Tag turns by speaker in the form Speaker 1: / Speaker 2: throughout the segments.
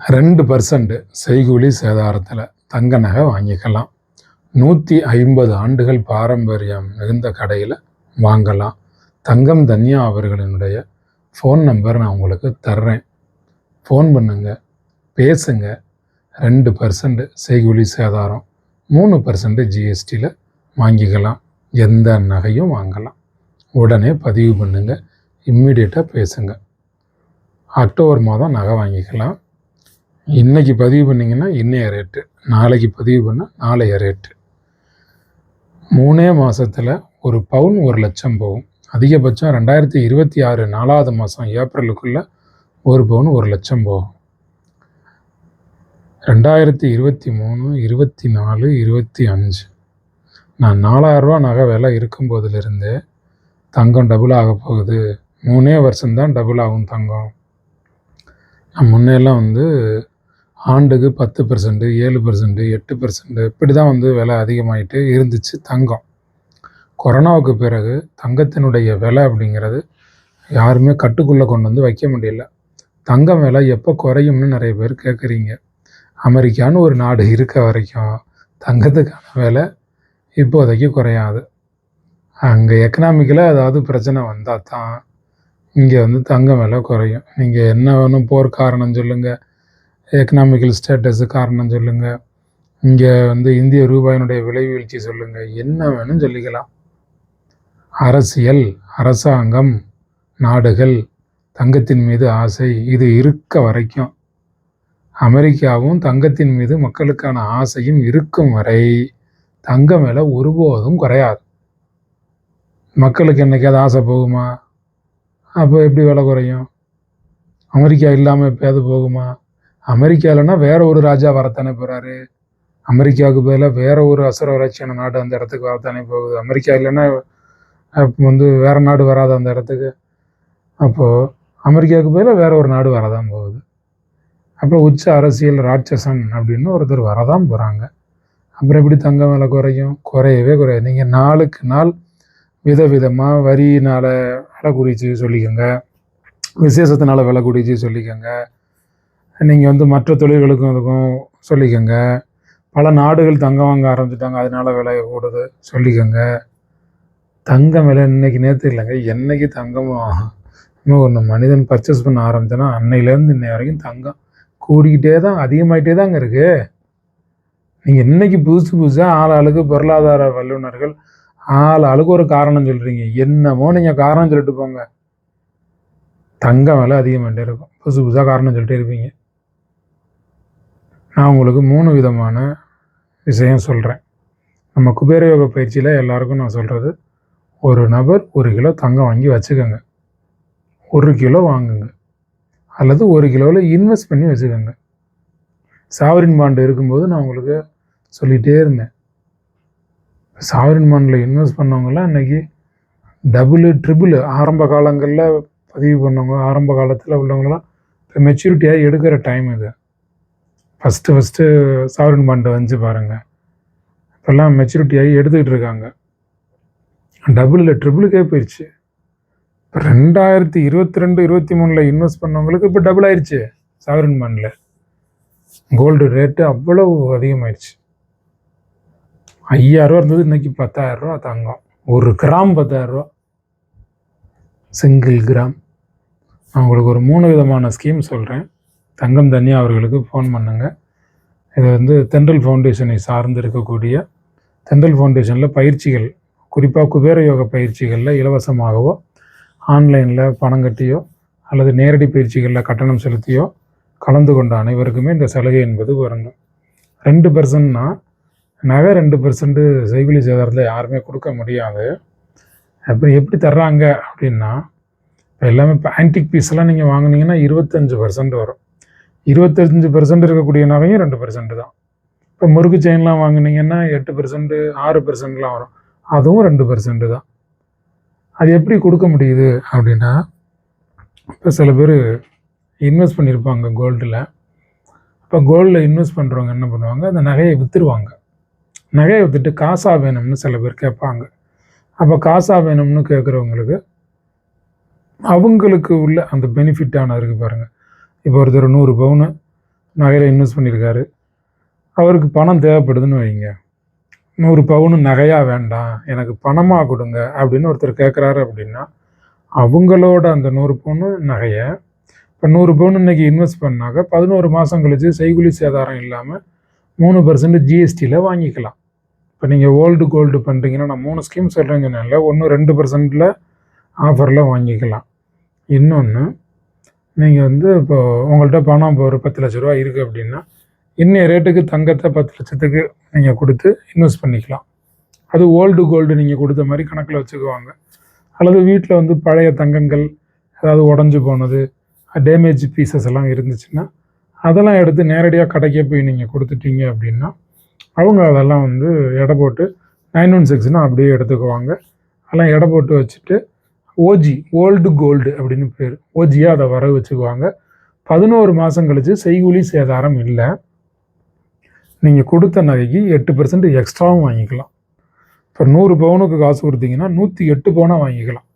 Speaker 1: ரெண்டு பர்சன்ட் செய்கூலி சேதாரத்தில் தங்க நகை வாங்கிக்கலாம். நூற்றி ஐம்பது ஆண்டுகள் பாரம்பரியம் மிகுந்த கடையில் வாங்கலாம். தங்கம் தன்யா அவர்களினுடைய ஃபோன் நம்பர் நான் உங்களுக்கு தர்றேன். ஃபோன் பண்ணுங்க பேசுங்க. ரெண்டு பர்சன்ட் செய்கூலி சேதாரம் மூணு பர்சன்ட் ஜிஎஸ்டியில் வாங்கிக்கலாம். எந்த நகையும் வாங்கலாம். உடனே பதிவு பண்ணுங்கள் இம்மிடியேட்டாக பேசுங்க. அக்டோபர் மாதம் நகை வாங்கிக்கலாம். இன்னைக்கு பதிவு பண்ணிங்கன்னா இன்னைய ரேட்டு நாளைக்கு பதிவு பண்ணால் நாளைய ரேட்டு மூணே மாதத்தில் ஒரு பவுன் ஒரு லட்சம் போகும். அதிகபட்சம் ரெண்டாயிரத்தி இருபத்தி ஆறு நாலாவது மாதம் ஏப்ரலுக்குள்ளே ஒரு பவுன் ஒரு லட்சம் போகும். ரெண்டாயிரத்தி இருபத்தி மூணு இருபத்தி நாலு இருபத்தி அஞ்சு. நான் நாலாயிரரூவா நகை விலை இருக்கும்போதுலேருந்தே தங்கம் டபுள் ஆக போகுது. மூணே வருஷம்தான் டபுள் ஆகும் தங்கம். நான் முன்னெல்லாம் வந்து ஆண்டுக்கு பத்து பர்சன்ட்டு ஏழு பர்சன்ட்டு எட்டு பர்சன்ட்டு இப்படி தான் வந்து விலை அதிகமாகிட்டு இருந்துச்சு தங்கம். கொரோனாவுக்கு பிறகு தங்கத்தினுடைய விலை அப்படிங்கிறது யாருமே கட்டுக்குள்ளே கொண்டு வந்து வைக்க முடியல. தங்கம் விலை எப்போ குறையும்னு நிறைய பேர் கேட்குறீங்க அமெரிக்கான்னு ஒரு நாடு இருக்க வரைக்கும் தங்கத்துக்கான விலை இப்போதைக்கு குறையாது. அங்கே எக்கனாமிக்கலாக ஏதாவது பிரச்சனை வந்தால் தான் இங்கே வந்து தங்கம் விலை குறையும். நீங்கள் என்ன வேணும் போர் காரணம் சொல்லுங்கள் எக்கனாமிக்கல் ஸ்டேட்டஸு காரணம் சொல்லுங்கள் இங்கே வந்து இந்திய ரூபாயினுடைய விலை வீழ்ச்சி சொல்லுங்கள் என்ன வேணும் சொல்லிக்கலாம். அரசியல் அரசாங்கம் நாடுகள் தங்கத்தின் மீது ஆசை இது இருக்க வரைக்கும். அமெரிக்காவும் தங்கத்தின் மீது மக்களுக்கான ஆசையும் இருக்கும் வரை தங்கம் விலை ஒருபோதும் குறையாது. மக்களுக்கு என்னைக்காவது ஆசை போகுமா? அப்போ எப்படி விலை குறையும்? அமெரிக்கா இல்லாமல் எப்பயாவது போகுமா? அமெரிக்கா வேற ஒரு ராஜா வரத்தானே போகிறாரு அமெரிக்காவுக்கு பதிலாக வேற ஒரு அசுரவராட்சியான நாடு அந்த இடத்துக்கு வரத்தானே போகுது. அமெரிக்கா இல்லைன்னா வந்து வேற நாடு வராது அந்த இடத்துக்கு. அப்போது அமெரிக்காவுக்கு பதிலாக வேற ஒரு நாடு வரதான் போகுது. அப்புறம் உச்ச அரசியல் ராட்சசன் அப்படின்னு ஒருத்தர் வரதான் போகிறாங்க அப்புறம் எப்படி தங்கம் விலை குறையும்? குறையவே குறையாது. நீங்கள் நாளுக்கு நாள் விதவிதமாக வரியினால் விலை குடிச்சு சொல்லிக்கோங்க. விசேஷத்தினால விலை குடிச்சு சொல்லிக்கோங்க. நீங்கள் வந்து மற்ற தொழில்களுக்கும் இதுக்கும் சொல்லிக்கோங்க. பல நாடுகள் தங்கம் வாங்க ஆரம்பிச்சிட்டாங்க. அதனால விலை கூடுது. சொல்லிக்கோங்க. தங்கம் விலை இன்னைக்கு நேற்று இல்லைங்க. என்னைக்கு தங்கம் இன்னும் ஒன்று மனிதன் பர்ச்சேஸ் பண்ண ஆரம்பிச்சேன்னா அன்னையிலேருந்து இன்னை வரைக்கும் தங்கம் கூடிக்கிட்டே தான் அதிகமாகிட்டே தாங்க இருக்கு. நீங்கள் இன்றைக்கி புதுசு புதுசாக ஆள் ஆளுக்கு பொருளாதார வல்லுநர்கள் ஆள் ஆளுக்கு ஒரு காரணம் சொல்கிறீங்க என்னமோ நீங்கள் காரணம் சொல்லிட்டு போங்க. தங்கம் விலை அதிகமாகிட்டே இருக்கும். புதுசு புதுசாக காரணம் சொல்லிட்டே இருப்பீங்க. நான் உங்களுக்கு மூணு விதமான விஷயம் சொல்கிறேன் நம்ம குபேர யோக பயிற்சியில் எல்லாருக்கும் நான் சொல்கிறது ஒரு நபர் ஒரு கிலோ தங்கம் வாங்கி வச்சுக்கோங்க. ஒரு கிலோ வாங்குங்க. அல்லது ஒரு கிலோவில் இன்வெஸ்ட் பண்ணி வச்சுக்கோங்க. சாவரின் பாண்டு இருக்கும்போது நான் உங்களுக்கு சொல்லிகிட்டே இருந்தேன். சாவரின் பாண்டில் இன்வெஸ்ட் பண்ணவங்கலாம் இன்றைக்கி டபுள் ட்ரிபிள் ஆரம்ப காலங்களில் பதிவு பண்ணவங்க ஆரம்ப காலத்தில் உள்ளவங்களாம் இப்போ மெச்சூரிட்டியாக எடுக்கிற டைம் இது. ஃபஸ்ட்டு ஃபஸ்ட்டு சாவரின் பாண்டை வந்து பாருங்கள் இப்போல்லாம் மெச்சூரிட்டி ஆகி எடுத்துக்கிட்டு இருக்காங்க. டபுளில் ட்ரிபிளுக்கே போயிடுச்சு இப்போ ரெண்டாயிரத்தி இருபத்தி ரெண்டு இருபத்தி மூணில் இன்வெஸ்ட் பண்ணவங்களுக்கு இப்போ டபுள் ஆயிடுச்சு சாவரின் பாண்டில். கோல்டு ரேட்டு அவ்வளவு அதிகமாயிடுச்சு ஐயாயிரரூவா இருந்தது இன்னைக்கு பத்தாயிரரூவா தங்கம். ஒரு கிராம் பத்தாயிரரூவா சிங்கிள் கிராம் நான் உங்களுக்கு ஒரு மூணு விதமான ஸ்கீம் சொல்கிறேன் தங்கம் தனியா அவர்களுக்கு ஃபோன் பண்ணுங்கள் இது வந்து தென்றல் ஃபவுண்டேஷனை சார்ந்து இருக்கக்கூடிய தென்றல் ஃபவுண்டேஷனில் பயிற்சிகள் குறிப்பாக குபேர யோக பயிற்சிகளில் இலவசமாகவோ ஆன்லைனில் பணம் கட்டியோ அல்லது நேரடி பயிற்சிகளில் கட்டணம் செலுத்தியோ கலந்து கொண்ட அனைவருக்குமே இந்த சலுகை என்பது பொருந்தும் ரெண்டு பர்சன்ட்னா நகை ரெண்டு பர்சன்ட்டு செய்குலி சேதாரத்தில் யாருமே கொடுக்க முடியாது. அப்புறம் எப்படி தர்றாங்க அப்படின்னா இப்போ எல்லாமே இப்போ ஆன்டிக் பீஸ்லாம் நீங்கள் வாங்குனீங்கன்னா இருபத்தஞ்சு பர்சன்ட் வரும். இருபத்தஞ்சு பெர்சன்ட் இருக்கக்கூடிய நகையும் ரெண்டு பெர்சன்ட் தான். இப்போ முறுக்கு செயின்லாம் வாங்குனீங்கன்னா எட்டு பெர்சன்ட்டு ஆறு பெர்சன்ட்லாம் வரும். அதுவும் ரெண்டு பெர்சன்ட்டு தான். அது எப்படி கொடுக்க முடியுது அப்படின்னா இப்போ சில பேர் இன்வெஸ்ட் பண்ணியிருப்பாங்க கோல்டில் இப்போ கோல்டில் இன்வெஸ்ட் பண்ணுறவங்க என்ன பண்ணுவாங்க? அந்த நகையை விற்றுருவாங்க நகையை விற்றுட்டு காசாக வேணும்னு சில பேர் கேட்பாங்க. அப்போ காசாக வேணும்னு கேட்குறவங்களுக்கு அவங்களுக்கு உள்ள அந்த பெனிஃபிட்டான இருக்குது பாருங்கள் இப்போ ஒருத்தர் நூறு பவுனு நகையில் இன்வெஸ்ட் பண்ணியிருக்காரு. அவருக்கு பணம் தேவைப்படுதுன்னு வைங்க. நூறு பவுனு நகையாக வேண்டாம் எனக்கு பணமாக கொடுங்க அப்படின்னு ஒருத்தர் கேட்குறாரு அப்படின்னா அவங்களோட அந்த நூறு பவுனு நகையை இப்போ நூறு பவுன் இன்னைக்கு இன்வெஸ்ட் பண்ணாக்க பதினோரு மாதம் கழித்து செய்குலி சேதாரம் இல்லாமல் மூணு பர்சன்ட் ஜிஎஸ்டியில் வாங்கிக்கலாம். இப்போ நீங்கள் ஓல்டு கோல்டு பண்ணுறீங்கன்னா நான் மூணு ஸ்கீம் சொல்கிறேங்கனால ஒன்று ரெண்டு பர்சன்ட்டில் ஆஃபரில் வாங்கிக்கலாம். இன்னொன்று நீங்கள் வந்து இப்போது உங்கள்கிட்ட பணம் இப்போ ஒரு பத்து லட்ச ரூபா இருக்குது அப்படின்னா இன்னைய ரேட்டுக்கு தங்கத்தை பத்து லட்சத்துக்கு நீங்கள் கொடுத்து இன்வெஸ்ட் பண்ணிக்கலாம். அது ஓல்டு கோல்டு நீங்கள் கொடுத்த மாதிரி கணக்கில் வச்சுக்குவாங்க. அல்லது வீட்டில் வந்து பழைய தங்கங்கள் ஏதாவது உடஞ்சி போனது டேமேஜ் பீசஸ் எல்லாம் இருந்துச்சுன்னா அதெல்லாம் எடுத்து நேரடியாக கடைக்கே போய் நீங்கள் கொடுத்துட்டீங்க அப்படின்னா அவங்க அதெல்லாம் வந்து எடை போட்டு நைன் ஒன் சிக்ஸ்னால் அப்படியே எடுத்துக்குவாங்க. அதெல்லாம் எடை போட்டு வச்சுட்டு ஓஜி ஓல்டு கோல்டு அப்படின்னு பேர். ஓஜியாக அதை வர வச்சுக்குவாங்க. பதினோரு மாதம் கழிச்சு செய்கூலி சேதாரம் இல்லை. நீங்கள் கொடுத்த நகைக்கு எட்டு பர்சன்ட் எக்ஸ்ட்ராவும் வாங்கிக்கலாம். இப்போ நூறு பவுனுக்கு காசு கொடுத்தீங்கன்னா நூற்றி எட்டு பவுனாக வாங்கிக்கலாம்.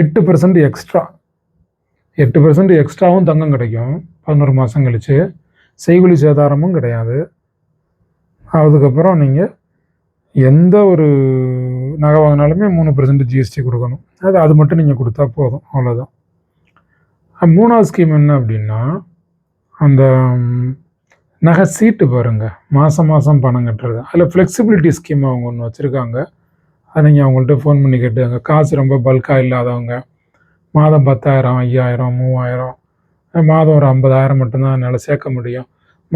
Speaker 1: எட்டு பர்சன்ட் எக்ஸ்ட்ரா எட்டு பர்சன்ட் எக்ஸ்ட்ராவும் தங்கம் கிடைக்கும். பதினோரு மாதம் கழிச்சு. செய்கூலி சேதாரமும் கிடையாது. அதுக்கப்புறம் நீங்கள் எந்த ஒரு நகை வாங்கினாலுமே மூணு பர்சன்ட் ஜிஎஸ்டி கொடுக்கணும். அது அது மட்டும் நீங்கள் கொடுத்தா போதும். அவ்வளோதான் மூணாவது ஸ்கீம் என்ன அப்படின்னா அந்த நகை சீட்டு பாருங்க. மாதம் மாதம் பணம் கட்டுறது. அதில் ஃப்ளெக்சிபிலிட்டி ஸ்கீம் அவங்க ஒன்று வச்சுருக்காங்க. அதை நீங்கள் அவங்கள்ட்ட ஃபோன் பண்ணி கேட்டுங்க காசு ரொம்ப பல்காக இல்லாதவங்க. மாதம் பத்தாயிரம் ஐயாயிரம் மூவாயிரம். மாதம் ஒரு ஐம்பதாயிரம் மட்டும்தான் என்னால் சேர்க்க முடியும்.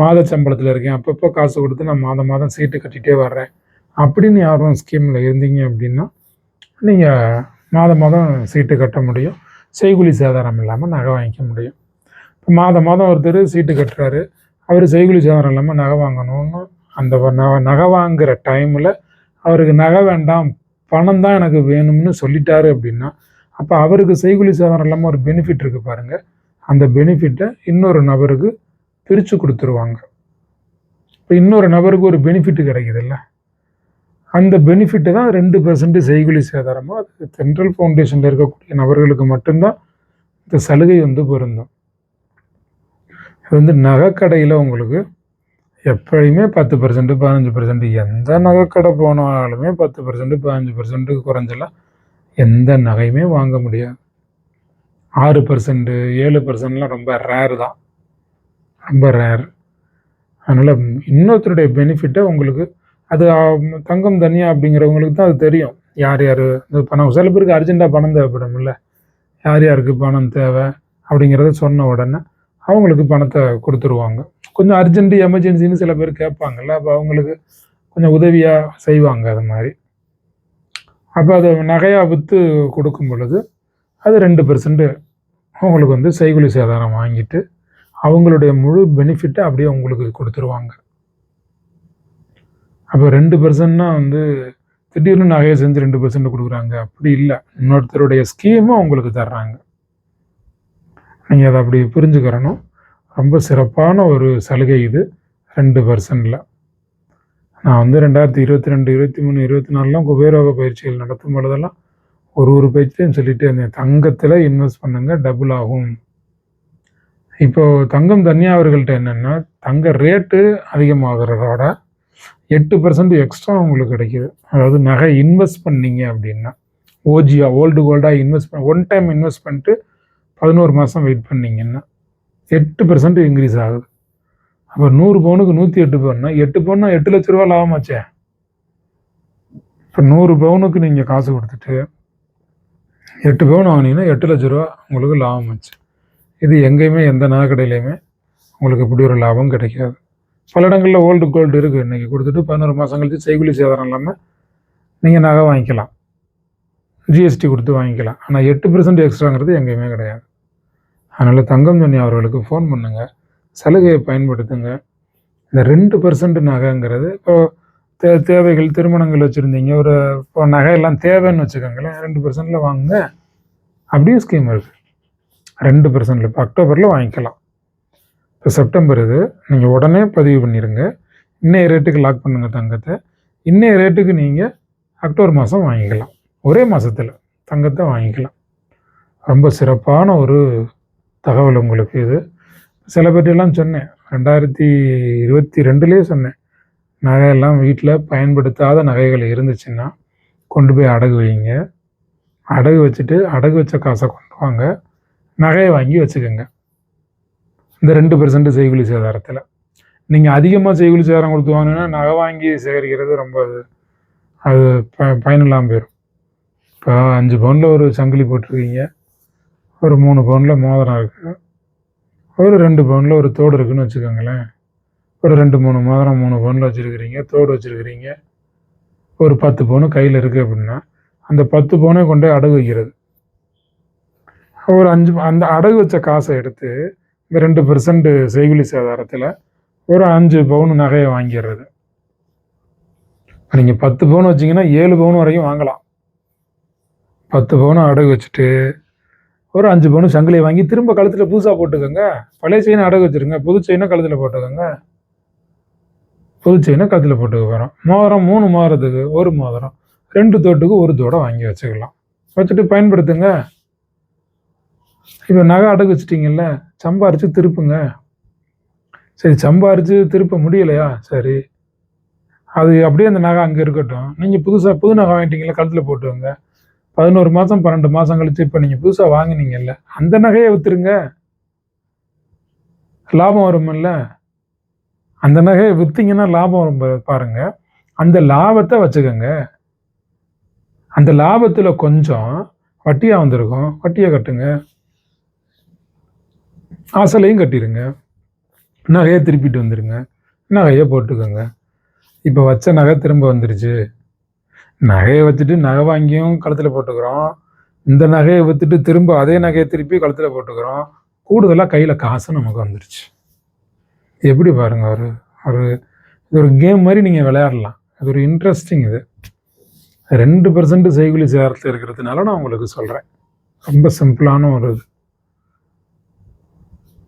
Speaker 1: மாத சம்பளத்தில் இருக்கேன். அப்பப்போ காசு கொடுத்து நான் மாதம் மாதம் சீட்டு கட்டிகிட்டே வர்றேன். அப்படின்னு யாரும் ஸ்கீமில் இருந்தீங்க அப்படின்னா நீங்கள் மாதம் மாதம் சீட்டு கட்ட முடியும். செய்குலி சேதாரம் இல்லாமல் நகை வாங்கிக்க முடியும். இப்போ மாதம் மாதம் ஒருத்தர் சீட்டு கட்டுறாரு. அவர் செய்குலி சேதாரம் இல்லாமல் நகை வாங்கணும்னு அந்த நகை நகை வாங்குகிற டைமில் அவருக்கு நகை வேண்டாம் பணம் தான் எனக்கு வேணும்னு சொல்லிட்டாரு அப்படின்னா அப்போ அவருக்கு செய்குலி சேதாரம் இல்லாமல் ஒரு பெனிஃபிட் இருக்குது பாருங்கள் அந்த பெனிஃபிட்டை இன்னொரு நபருக்கு பிரித்து கொடுத்துருவாங்க. இப்போ இன்னொரு நபருக்கு ஒரு பெனிஃபிட் கிடைக்குதுல்ல? அந்த பெனிஃபிட்டு தான் ரெண்டு பர்சன்ட் செய்குலி சேதாரமாக அது சென்ட்ரல் ஃபவுண்டேஷனில் இருக்கக்கூடிய நபர்களுக்கு மட்டும்தான் இந்த சலுகை வந்து பொருந்தும். இது வந்து நகைக்கடையில் உங்களுக்கு எப்பயுமே பத்து பர்சன்ட்டு பதினஞ்சு பர்சன்ட் எந்த நகைக்கடை போனாலுமே பத்து பர்சன்ட் பதினஞ்சு பர்சன்ட்டுக்கு குறைஞ்சலாம் எந்த நகையுமே வாங்க முடியாது. ஆறு பர்சன்ட்டு ஏழு பர்சன்ட்லாம் ரொம்ப ரேர் தான். ரொம்ப ரேர் அதனால் இன்னொருத்தருடைய பெனிஃபிட்டை உங்களுக்கு அது தங்கம் தனியா அப்படிங்கிறவங்களுக்கு தான் அது தெரியும். யார் யார் இந்த பணம். சில பேருக்கு அர்ஜென்ட்டாக பணம் தேவைப்படும்ல. யார் யாருக்கு பணம் தேவை அப்படிங்கிறத சொன்ன உடனே அவங்களுக்கு பணத்தை கொடுத்துருவாங்க. கொஞ்சம் அர்ஜென்ட்டு எமர்ஜென்சின்னு சில பேர் கேட்பாங்கல்ல. அப்போ அவங்களுக்கு கொஞ்சம் உதவியாக செய்வாங்க அது மாதிரி. அப்போ அதை நகையாக விற்று கொடுக்கும் பொழுது அது ரெண்டு பெர்சன்ட்டு அவங்களுக்கு வந்து செய்குலி சேதாரம் வாங்கிட்டு அவங்களுடைய முழு பெனிஃபிட்டை அப்படியே உங்களுக்கு கொடுத்துருவாங்க. அப்போ ரெண்டு பர்சன்ட்னா வந்து திடீர்னு நகையை செஞ்சு ரெண்டு பர்சன்ட் கொடுக்குறாங்க. அப்படி இல்லை. இன்னொருத்தருடைய ஸ்கீமும் உங்களுக்கு தர்றாங்க. நீங்கள் அதை அப்படி புரிஞ்சுக்கிறணும். ரொம்ப சிறப்பான ஒரு சலுகை இது. ரெண்டு பர்சன்டில் நான் வந்து ரெண்டாயிரத்தி இருபத்தி ரெண்டு இருபத்தி மூணு இருபத்தி நாலுலாம் குபேரோக பயிற்சிகள் நடத்தும் பொழுதெல்லாம் ஒரு ஒரு பயிற்சியும் சொல்லிட்டே இருந்தேன். தங்கத்தில் இன்வெஸ்ட் பண்ணுங்கள் டபுள் ஆகும். இப்போது தங்கம் தனியாவர்கள்ட்ட என்னென்னா தங்க ரேட்டு அதிகமாகிறதோட எட்டு பர்சன்ட் எக்ஸ்ட்ரா உங்களுக்கு கிடைக்குது. அதாவது நகை இன்வெஸ்ட் பண்ணீங்க அப்படின்னா ஓஜியா ஓல்டு கோல்டாக இன்வெஸ்ட் பண்ண ஒன் டைம் இன்வெஸ்ட் பண்ணிட்டு பதினோரு மாதம் வெயிட் பண்ணீங்கன்னா எட்டு பர்சன்ட் இன்க்ரீஸ் ஆகுது. அப்போ நூறு பவுனுக்கு நூற்றி எட்டு பவுன்னா எட்டு பவுன்னா எட்டு லட்ச ரூபா லாபமாச்சே. இப்போ நூறு பவுனுக்கு நீங்கள் காசு கொடுத்துட்டு எட்டு பவுன் வாங்கினீங்கன்னா எட்டு லட்ச ரூபா உங்களுக்கு லாபம் ஆச்சு இது எங்கேயுமே எந்த நகை கடையிலையுமே உங்களுக்கு இப்படி ஒரு லாபம் கிடைக்காது. பல இடங்களில் ஓல்டு கோல்டு இருக்குது இன்றைக்கி கொடுத்துட்டு பதினோரு மாதம் கழித்து செய்குலி சேதாரம் இல்லாமல் நீங்கள் நகை வாங்கிக்கலாம். ஜிஎஸ்டி கொடுத்து வாங்கிக்கலாம். ஆனால் எட்டு பர்சன்ட் எக்ஸ்ட்ராங்கிறது எங்கேயுமே கிடையாது. அதனால் தங்கம் சொன்னி அவர்களுக்கு ஃபோன் பண்ணுங்கள் சலுகையை பயன்படுத்துங்க. இந்த ரெண்டு பர்சன்ட் நகைங்கிறது இப்போ தே தேவைகள் திருமணங்கள் வச்சுருந்தீங்க. ஒரு இப்போ நகையெல்லாம் தேவைன்னு வச்சுக்கோங்களேன். ரெண்டு பர்சன்ட்டில் வாங்குங்க. அப்படியும் ஸ்கீம் இருக்குது ரெண்டு பர்சன்டில் இப்போ அக்டோபரில் வாங்கிக்கலாம். இப்போ செப்டம்பர் இது. நீங்கள் உடனே பதிவு பண்ணிடுங்க இன்னைய ரேட்டுக்கு லாக் பண்ணுங்க தங்கத்தை. இன்னைய ரேட்டுக்கு நீங்கள் அக்டோபர் மாதம் வாங்கிக்கலாம். ஒரே மாதத்தில் தங்கத்தை வாங்கிக்கலாம். ரொம்ப சிறப்பான ஒரு தகவல் உங்களுக்கு இது. சில பேர்ட்டெல்லாம் சொன்னேன். ரெண்டாயிரத்தி இருபத்தி ரெண்டுலேயே சொன்னேன். நகையெல்லாம் வீட்டில் பயன்படுத்தாத நகைகள் இருந்துச்சுன்னா கொண்டு போய் அடகு வைங்க. அடகு வச்சுட்டு அடகு வச்ச காசை கொண்டு வாங்க. நகையை வாங்கி வச்சுக்கோங்க. இந்த ரெண்டு பெர்சன்ட் செய்குலி சேதாரத்தில். நீங்கள் அதிகமாக செய்குலி சேதாரம் கொடுத்து வாங்கினா நகை வாங்கி சேகரிக்கிறது ரொம்ப அது அது ப பயனில்லாமல் போயிடும் இப்போ அஞ்சு பவுனில் ஒரு சங்கிலி போட்டிருக்கீங்க. ஒரு மூணு பவுனில் மோதிரம் இருக்குது ஒரு ரெண்டு பவுனில் ஒரு தோடு இருக்குதுன்னு வச்சுக்கோங்களேன். ஒரு ரெண்டு மூணு மோதிரம் மூணு பவுனில் வச்சுருக்கிறீங்க தோடு வச்சுருக்கிறீங்க. ஒரு பத்து பவுன் கையில் இருக்குது அப்படின்னா அந்த பத்து பவுனை கொண்டு போய் அடகு வைக்கிறது. ஒரு அஞ்சு அந்த அடகு வச்ச காசை எடுத்து இந்த ரெண்டு பெர்சன்ட் செய்குலி சேதாரத்தில் ஒரு அஞ்சு பவுன் நகையை வாங்கிடுறது. நீங்கள் பத்து பவுன் வச்சிங்கன்னா ஏழு பவுன் வரைக்கும் வாங்கலாம். பத்து பவுனை அடகு வச்சுட்டு ஒரு அஞ்சு பவுன் சங்கிலியை வாங்கி திரும்ப கழுத்தில் புதுசாக போட்டுக்கோங்க. பழைய செயினை அடகு வச்சுருங்க. புது செயினை கழுத்தில் போட்டுக்கோங்க. புது செயினை கழுத்தில் போட்டுக்க போகிறோம் மோதிரம் மூணு மோதிரத்துக்கு ஒரு மோதிரம் ரெண்டு தோட்டுக்கு ஒரு தோடை வாங்கி வச்சுக்கலாம். வச்சுட்டு பயன்படுத்துங்க. இப்போ நகை அடகு வச்சிட்டிங்கல்ல சம்பாரித்து திருப்புங்க. சரி சம்பாரித்து திருப்ப முடியலையா? சரி. அது அப்படியே அந்த நகை அங்கே இருக்கட்டும். நீங்கள் புதுசாக புது நகை வாங்கிட்டீங்களா கழுத்தில் போட்டுவங்க பதினோரு மாதம் பன்னெண்டு மாதம் கழிச்சு இப்போ நீங்கள் புதுசாக வாங்கினீங்கல்ல அந்த நகையை விற்றுருங்க லாபம் வருமில்ல அந்த நகையை விற்றீங்கன்னா லாபம் வரும் பாருங்கள் பாருங்க. அந்த லாபத்தை வச்சுக்கோங்க. அந்த லாபத்தில் கொஞ்சம் வட்டியாக வந்திருக்கும். வட்டியை கட்டுங்க. அசலையும் கட்டிடுங்க நகையை திருப்பிட்டு வந்துடுங்க நகையை போட்டுக்கோங்க. இப்போ வச்ச நகை திரும்ப வந்துருச்சு. நகையை வச்சுட்டு நகை வாங்கியும் கழுத்தில் போட்டுக்கிறோம். இந்த நகையை விற்றுட்டு திரும்ப அதே நகையை திருப்பி கழுத்தில் போட்டுக்கிறோம். கூடுதலாக கையில் காசு நமக்கு வந்துருச்சு. எப்படி பாருங்கள் ஒரு ஒரு இது ஒரு கேம் மாதிரி நீங்கள் விளையாடலாம். அது ஒரு இன்ட்ரெஸ்டிங் இது. ரெண்டு பர்சன்ட் செய்குலி சேரத்தில் இருக்கிறதுனால நான் உங்களுக்கு சொல்கிறேன் ரொம்ப சிம்பிளான ஒரு இது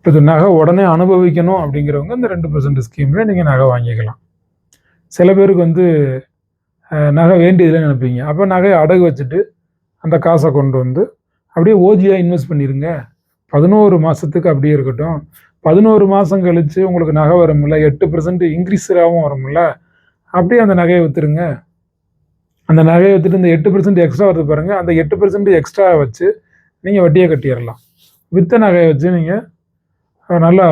Speaker 1: இது நகை உடனே அனுபவிக்கணும் அப்படிங்கிறவங்க இந்த ரெண்டு பர்சன்ட் ஸ்கீமில் நீங்கள் நகை வாங்கிக்கலாம். சில பேருக்கு வந்து நகை வேண்டியதில்லை நினைப்பீங்க. அப்போ நகையை அடகு வச்சுட்டு அந்த காசை கொண்டு வந்து அப்படியே ஓஜியாக இன்வெஸ்ட் பண்ணிடுங்க பதினோரு மாதத்துக்கு அப்படியே இருக்கட்டும். பதினோரு மாதம் கழித்து உங்களுக்கு நகை வரும்ல எட்டு பர்சன்ட் இன்க்ரீஸராகவும் வரும்ல அப்படியே அந்த நகையை விற்றுருங்க அந்த நகையை விற்றுட்டு இந்த எட்டு பர்சன்ட் எக்ஸ்ட்ரா வருது பாருங்கள் அந்த எட்டு பர்சன்ட் எக்ஸ்ட்ரா வச்சு நீங்கள் வட்டியை கட்டிடலாம். விற்ற நகையை வச்சு நீங்கள் நல்லா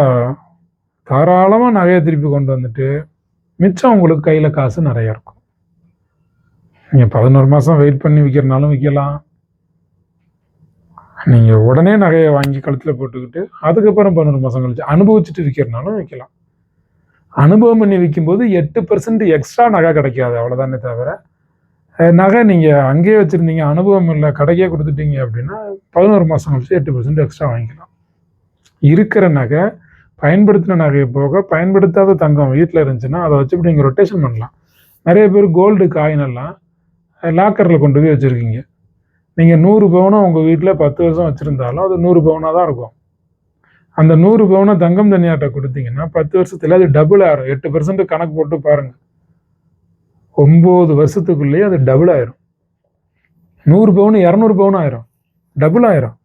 Speaker 1: தாராளமாக நகையை திருப்பி கொண்டு வந்துட்டு மிச்சம் உங்களுக்கு கையில் காசு நிறையா இருக்கும். நீங்கள் பதினோரு மாதம் வெயிட் பண்ணி விற்கிறனாலும் விற்கலாம் நீங்கள் உடனே நகையை வாங்கி கழுத்தில் போட்டுக்கிட்டு அதுக்கப்புறம் பதினோரு மாதம் கழிச்சு அனுபவிச்சுட்டு விற்கிறனாலும் விற்கலாம் அனுபவம் பண்ணி விற்கும்போது எட்டு பர்சன்ட் எக்ஸ்ட்ரா நகை கிடைக்காது அவ்வளோதானே தவிர. நகை நீங்கள் அங்கேயே வச்சுருந்தீங்க அனுபவம் இல்லை கடைக்கே கொடுத்துட்டீங்க அப்படின்னா பதினோரு மாதம் கழிச்சு எட்டு பர்சன்ட் எக்ஸ்ட்ரா வாங்கிக்கலாம். இருக்கிற நகை பயன்படுத்தின நகையை போக பயன்படுத்தாத தங்கம் வீட்டில் இருந்துச்சுன்னா அதை வச்சு இப்படி நீங்கள் ரொட்டேஷன் பண்ணலாம். நிறைய பேர் கோல்டு காயின் எல்லாம் லாக்கரில் கொண்டு போய் வச்சுருக்கீங்க. நீங்கள் நூறு பவுனும் உங்கள் வீட்டில் பத்து வருஷம் வச்சுருந்தாலும் அது நூறு பவுனாக தான் இருக்கும். அந்த நூறு பவுனை தங்கம் தனியாட்ட கொடுத்தீங்கன்னா பத்து வருஷத்துல அது டபுள் ஆயிரும். எட்டு பர்சன்ட் கணக்கு போட்டு பாருங்கள் ஒம்பது வருஷத்துக்குள்ளேயே அது டபுள் ஆயிரும். நூறு பவுன் இரநூறு பவுன் ஆயிரும். டபுள் ஆயிரும்.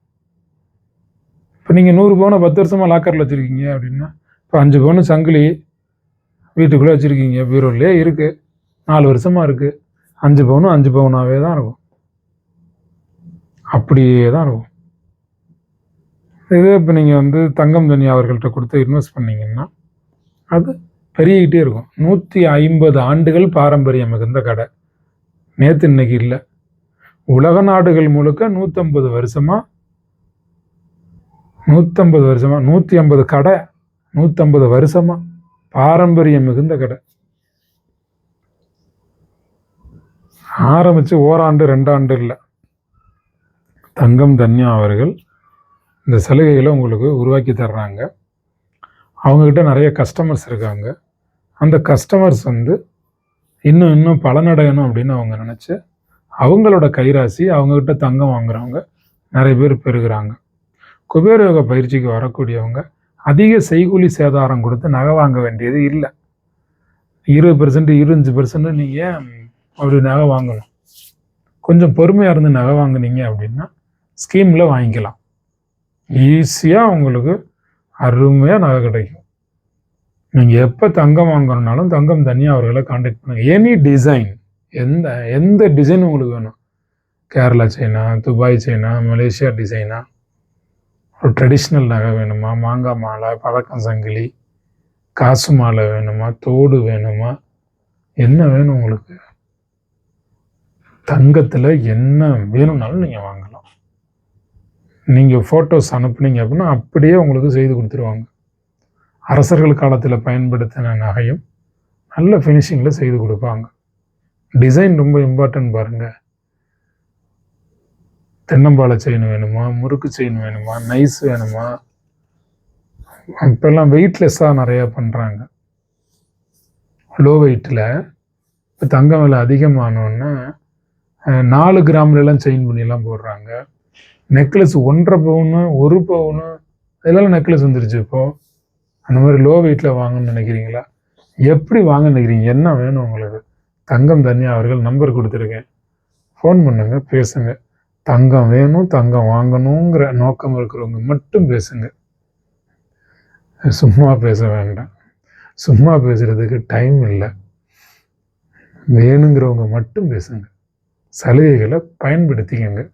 Speaker 1: இப்போ நீங்கள் நூறு பவுனை பத்து வருஷமாக லாக்கரில் வச்சுருக்கீங்க அப்படின்னா இப்போ அஞ்சு பவுன் சங்கிலி வீட்டுக்குள்ளே வச்சுருக்கீங்க. பீரோலே இருக்குது நாலு வருஷமாக இருக்குது அஞ்சு பவுனும் அஞ்சு பவுனாகவே தான் இருக்கும். அப்படியே தான் இருக்கும். இதே இப்போ நீங்கள் வந்து தங்கம் தனி அவர்கள்ட்ட கொடுத்து இன்வெஸ்ட் பண்ணிங்கன்னா அது பெருகிக்கிட்டே இருக்கும். நூற்றி ஐம்பது ஆண்டுகள் பாரம்பரியம் மிகுந்த கடை. நேற்று இன்னைக்கு இல்லை. உலக நாடுகள் முழுக்க நூற்றம்பது வருஷமாக நூற்றம்பது வருஷமாக நூற்றி ஐம்பது கடை நூற்றம்பது வருஷமாக பாரம்பரியம் மிகுந்த கடை. ஆரம்பித்து ஓராண்டு ரெண்டாண்டு இல்லை. தங்கம் தன்யா அவர்கள் இந்த சலுகைகளை உங்களுக்கு உருவாக்கி தர்றாங்க. அவங்கக்கிட்ட நிறைய கஸ்டமர்ஸ் இருக்காங்க. அந்த கஸ்டமர்ஸ் வந்து இன்னும் இன்னும் பலனடையணும் அப்படின்னு அவங்க நினச்சி அவங்களோட கைராசி அவங்கக்கிட்ட தங்கம் வாங்குறவங்க நிறைய பேர் பெறுகிறாங்க. குபேர யோக பயிற்சிக்கு வரக்கூடியவங்க அதிக செய்கூலி சேதாரம் கொடுத்து நகை வாங்க வேண்டியது இல்லை. இருபது பெர்சன்ட் இருபத்தஞ்சி பெர்சன்ட் நீங்கள் அப்படி நகை வாங்கணும் கொஞ்சம் பொறுமையாக இருந்து நகை வாங்குனீங்க அப்படின்னா ஸ்கீமில் வாங்கிக்கலாம். ஈஸியாக உங்களுக்கு அருமையாக நகை கிடைக்கும். நீங்கள் எப்போ தங்கம் வாங்கணுன்னாலும் தங்கம் தனியாக அவர்களை காண்டாக்ட் பண்ணுங்கள் எனி டிசைன் எந்த எந்த டிசைன் உங்களுக்கு வேணும்? Kerala China Dubai China Malaysia டிசைனா ஒரு ட்ரெடிஷ்னல் நகை வேணுமா? மாங்காய் மாலை பதக்கம் சங்கிலி காசு மாலை வேணுமா? தோடு வேணுமா? என்ன வேணும் உங்களுக்கு? தங்கத்தில் என்ன வேணும்னாலும் நீங்கள் வாங்கலாம். நீங்கள் ஃபோட்டோஸ் அனுப்புனீங்க அப்படின்னா அப்படியே உங்களுக்கு செய்து கொடுத்துருவாங்க. அரசர்கள் காலத்தில் பயன்படுத்தின நகையும் நல்ல ஃபினிஷிங்கில் செய்து கொடுப்பாங்க. டிசைன் ரொம்ப இம்பார்ட்டன்ட் பாருங்கள் தென்னம்பாலை செயின் வேணுமா? முறுக்கு செயின் வேணுமா? நைஸ் வேணுமா? இப்போல்லாம் வெயிட்லெஸ்ஸாக நிறையா பண்ணுறாங்க லோ. வெயிட்டில் இப்போ தங்கம் விலை அதிகமானோன்னா நாலு கிராம்லலாம் செயின் பண்ணிலாம் போடுறாங்க. நெக்லஸ் ஒன்றரை பவுனு ஒரு பவுனு இதெல்லாம் நெக்லஸ் வந்துருச்சு இப்போது அந்த மாதிரி லோ வெயிட்டில் வாங்கணும்னு நினைக்கிறீங்களா? எப்படி வாங்க நினைக்கிறீங்க? என்ன வேணும் உங்களுக்கு? தங்கம் தனியாக அவர்கள் நம்பர் கொடுத்துருக்கேன். ஃபோன் பண்ணுங்கள் பேசுங்கள் தங்கம் வேணும் தங்கம் வாங்கணுங்கிற நோக்கம் இருக்கிறவங்க மட்டும் பேசுங்க. சும்மா பேச வேண்டாம். சும்மா பேசுகிறதுக்கு டைம் இல்லை. வேணுங்கிறவங்க மட்டும் பேசுங்க. சலுகைகளை பயன்படுத்திக்கங்க.